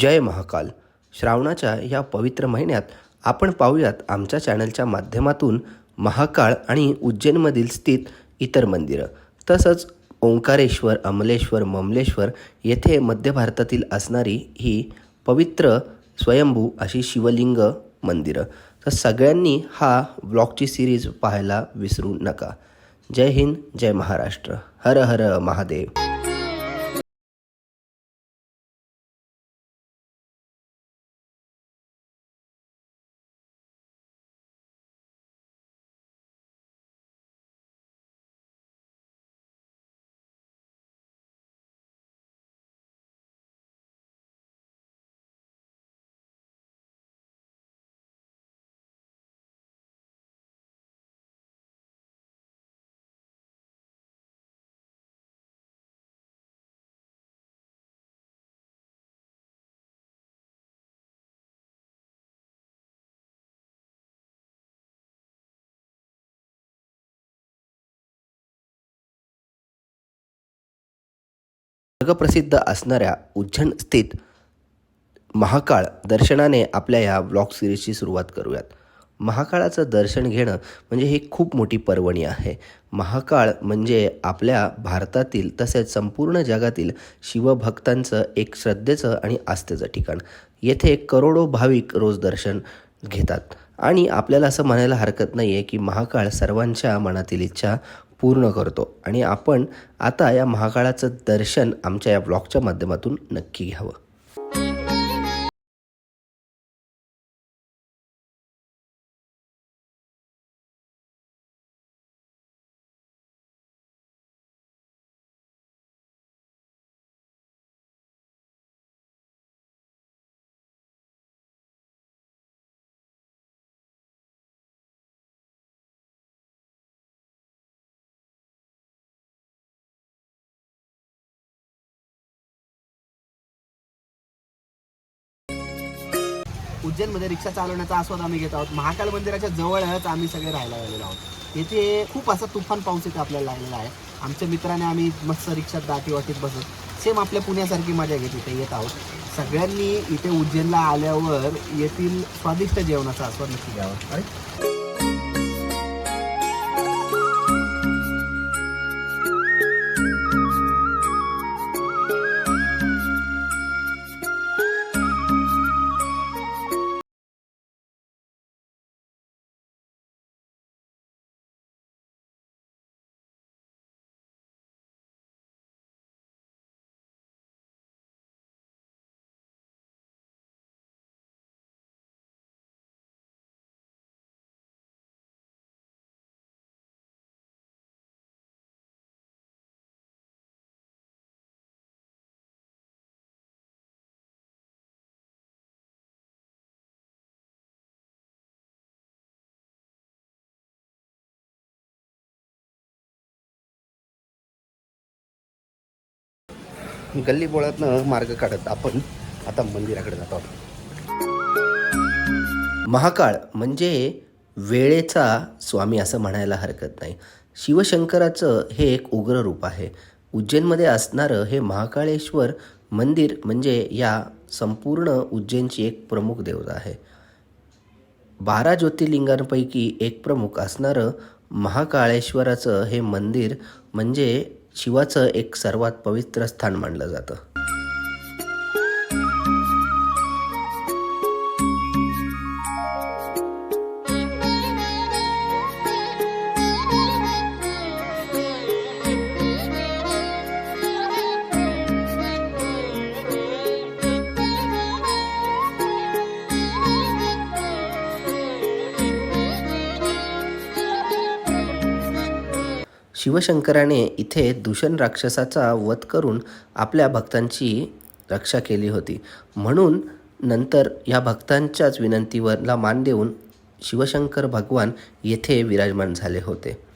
जय महाकाल. श्रावणाच्या या पवित्र महिन्यात आपण पाहूयात आमच्या चॅनलच्या माध्यमातून महाकाळ आणि उज्जैनमधील स्थित इतर मंदिरं. तसंच ओंकारेश्वर अमलेश्वर ममलेश्वर येथे मध्य भारतातील असणारी ही पवित्र स्वयंभू अशी शिवलिंग मंदिरं. तर सगळ्यांनी हा ब्लॉगची सिरीज पाहायला विसरू नका. जय हिंद जय महाराष्ट्र. हर हर महादेव. जगप्रसिद्ध असणाऱ्या उज्जैन स्थित महाकाळ दर्शनाने आपल्या या ब्लॉग सिरीजची सुरुवात करूयात. महाकाळाचं दर्शन घेणं म्हणजे ही खूप मोठी पर्वणी आहे. महाकाळ म्हणजे आपल्या भारतातील तसेच संपूर्ण जगातील शिवभक्तांचं एक श्रद्धेचं आणि आस्थेचं ठिकाण. येथे करोडो भाविक रोज दर्शन घेतात. आणि आपल्याला असं म्हणायला हरकत नाही आहे की महाकाळ सर्वांच्या मनातील इच्छा पूर्ण करतो. आणि आपण आता या महाकाळाचं दर्शन आमच्या या ब्लॉगच्या माध्यमातून नक्की घ्यावं. उज्जैनमध्ये रिक्षा चालवण्याचा आस्वाद आम्ही घेत आहोत. महाकाल मंदिराच्या जवळच आम्ही सगळे राहायला आलेलो आहोत. येथे खूप असा तुफान पाऊस इथे आपल्याला लागलेला आहे. आमच्या मित्राने आम्ही मस्त रिक्षात दाटी वाटीत बसत सेम आपल्या पुण्यासारखी मजा घेत इथे येत आहोत. सगळ्यांनी इथे उज्जैनला आल्यावर येथील स्वादिष्ट जेवणाचा आस्वाद नक्की घ्यावा. अरे. गल्ली बोळातनं मार्ग काढत आपण आता मंदिराकडे जातो आहोत महाकाळ म्हणजे वेळेचा स्वामी असं म्हणायला हरकत नाही. शिवशंकराचं हे एक उग्र रूप आहे. उज्जैनमध्ये असणारं हे महाकाळेश्वर मंदिर म्हणजे या संपूर्ण उज्जैनची एक प्रमुख देवता आहे. बारा ज्योतिर्लिंगांपैकी एक प्रमुख असणारं महाकाळेश्वराचं हे मंदिर म्हणजे शिवाचं एक सर्वात पवित्र स्थान मानलं जातं. शिवशंकराने इथे दूषण राक्षसाचा वध करून आपल्या भक्तांची रक्षा केली होती. म्हणून नंतर या भक्तांच्याच विनंतीवरला मान देऊन शिवशंकर भगवान येथे विराजमान झाले होते.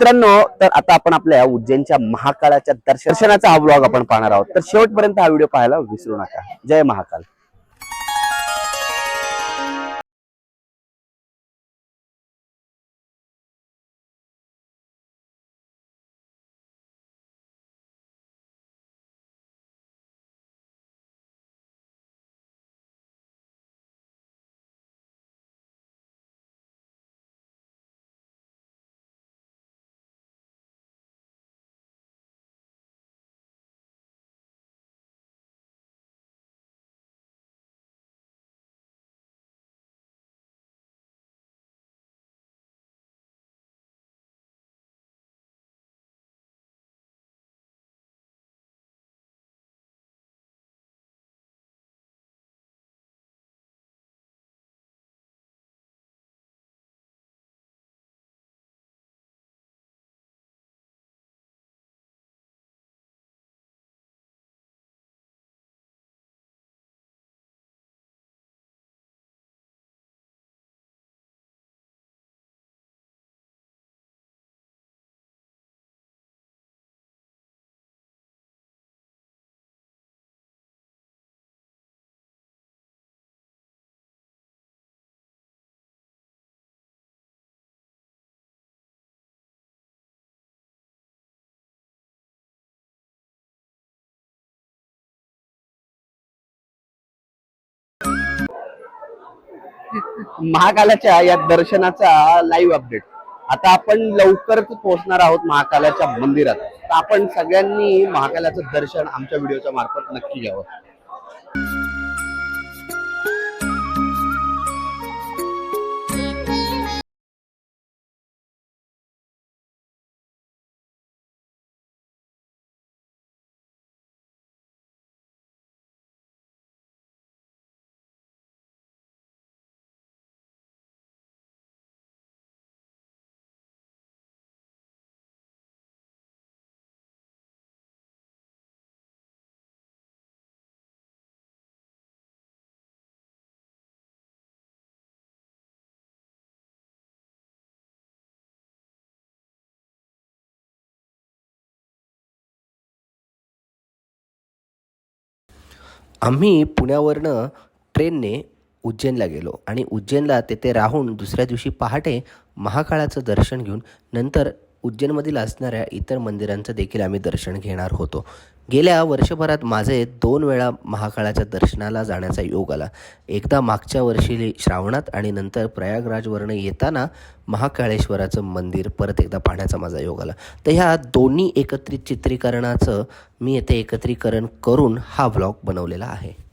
मित्रांनो तर आता आपण आपल्या उज्जैनच्या महाकाळाच्या दर्शनाचा हा ब्लॉग आपण पाहणार आहोत. तर शेवटपर्यंत हा व्हिडिओ पाहायला विसरू नका. जय महाकाल. महाकालाच्या या दर्शनाचा लाईव्ह अपडेट आता आपण लवकरच पोहोचणार आहोत महाकालाच्या मंदिरात. तर आपण सगळ्यांनी महाकालाचं दर्शन आमच्या व्हिडिओच्या मार्फत नक्की घ्यावं. आम्ही पुण्यावरनं ट्रेनने उज्जैनला गेलो आणि उज्जैनला तेथे राहून दुसऱ्या दिवशी पहाटे महाकाळाचं दर्शन घेऊन नंतर उज्जैनमधील असणाऱ्या इतर मंदिरांचं देखील आम्ही दर्शन घेणार होतो. गेल्या वर्षभरात माझे दोन वेळा महाकाळाच्या दर्शनाला जाण्याचा योग आला. एकदा मागच्या वर्षी श्रावणात आणि नंतर प्रयागराजवरनं येताना महाकाळेश्वराचं मंदिर परत एकदा पाहण्याचा माझा योग आला. तर ह्या दोन्ही एकत्रित चित्रीकरणाचं मी येथे एकत्रीकरण करून हा व्लॉग बनवलेला आहे.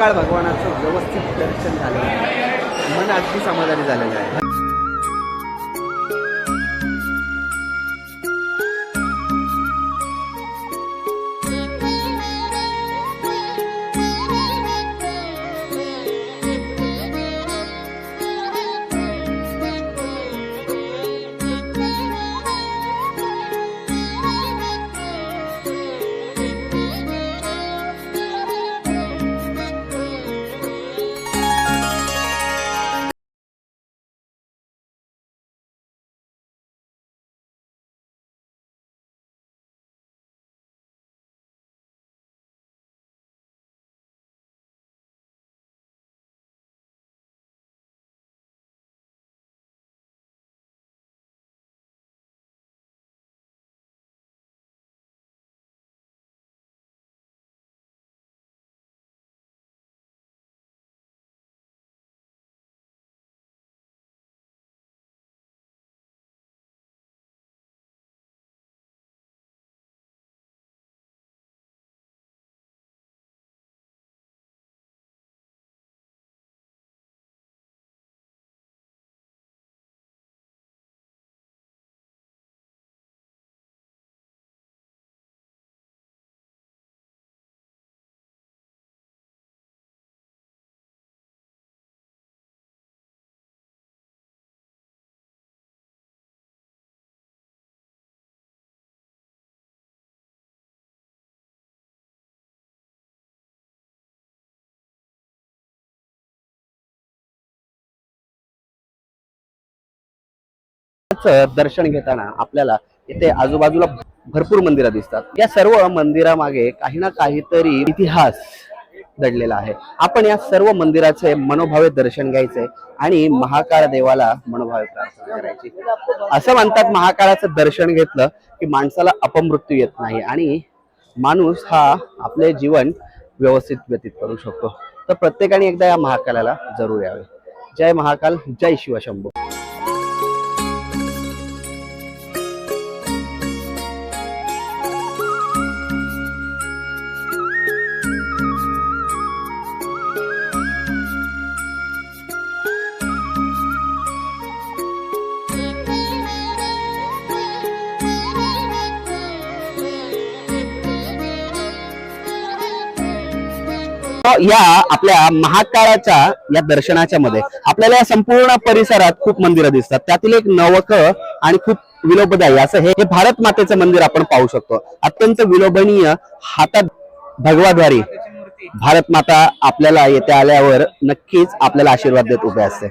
सकाळ भगवानाचं व्यवस्थित दर्शन झालं. मन अगदी समाधानी झालेलं आहे. मंदिराचं दर्शन घेताना आपल्याला इथे आजूबाजूला भरपूर मंदिरं दिसतात. या सर्व मंदिरामागे काही ना काहीतरी इतिहास दडलेला आहे. आपण या सर्व मंदिराचे मनोभावे दर्शन घ्यायचे आणि महाकाळ देवाला मनोभावे प्रार्थना करायची. असं म्हणतात महाकाळाचं दर्शन घेतलं की माणसाला अपमृत्यू येत नाही आणि माणूस हा आपले जीवन व्यवस्थित व्यतीत करू शकतो. तर प्रत्येकाने एकदा या महाकालाला जरूर यावे. जय महाकाल जय शिवशंभू. या आपल्या महाकाळाच्या या दर्शनाच्या मध्ये. आपल्याला या संपूर्ण परिसरात खूप मंदिरं दिसतात. त्यातील एक नवक आणि खूप विलोभदायी असं हे भारत मातेचं मंदिर आपण पाहू शकतो. अत्यंत विलोभनीय हातात भगवाद्वारी भारत माता आपल्याला येथे आल्यावर नक्कीच आपल्याला आशीर्वाद देत उभे असते.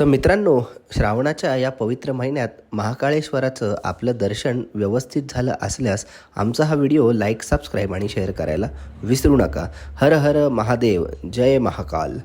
तर मित्रांनो श्रावणाच्या या पवित्र महिन्यात महाकाळेश्वराचं आपलं दर्शन व्यवस्थित झालं असल्यास आमचा हा व्हिडिओ लाईक सबस्क्राईब आणि शेअर करायला विसरू नका. हर हर महादेव जय महाकाल.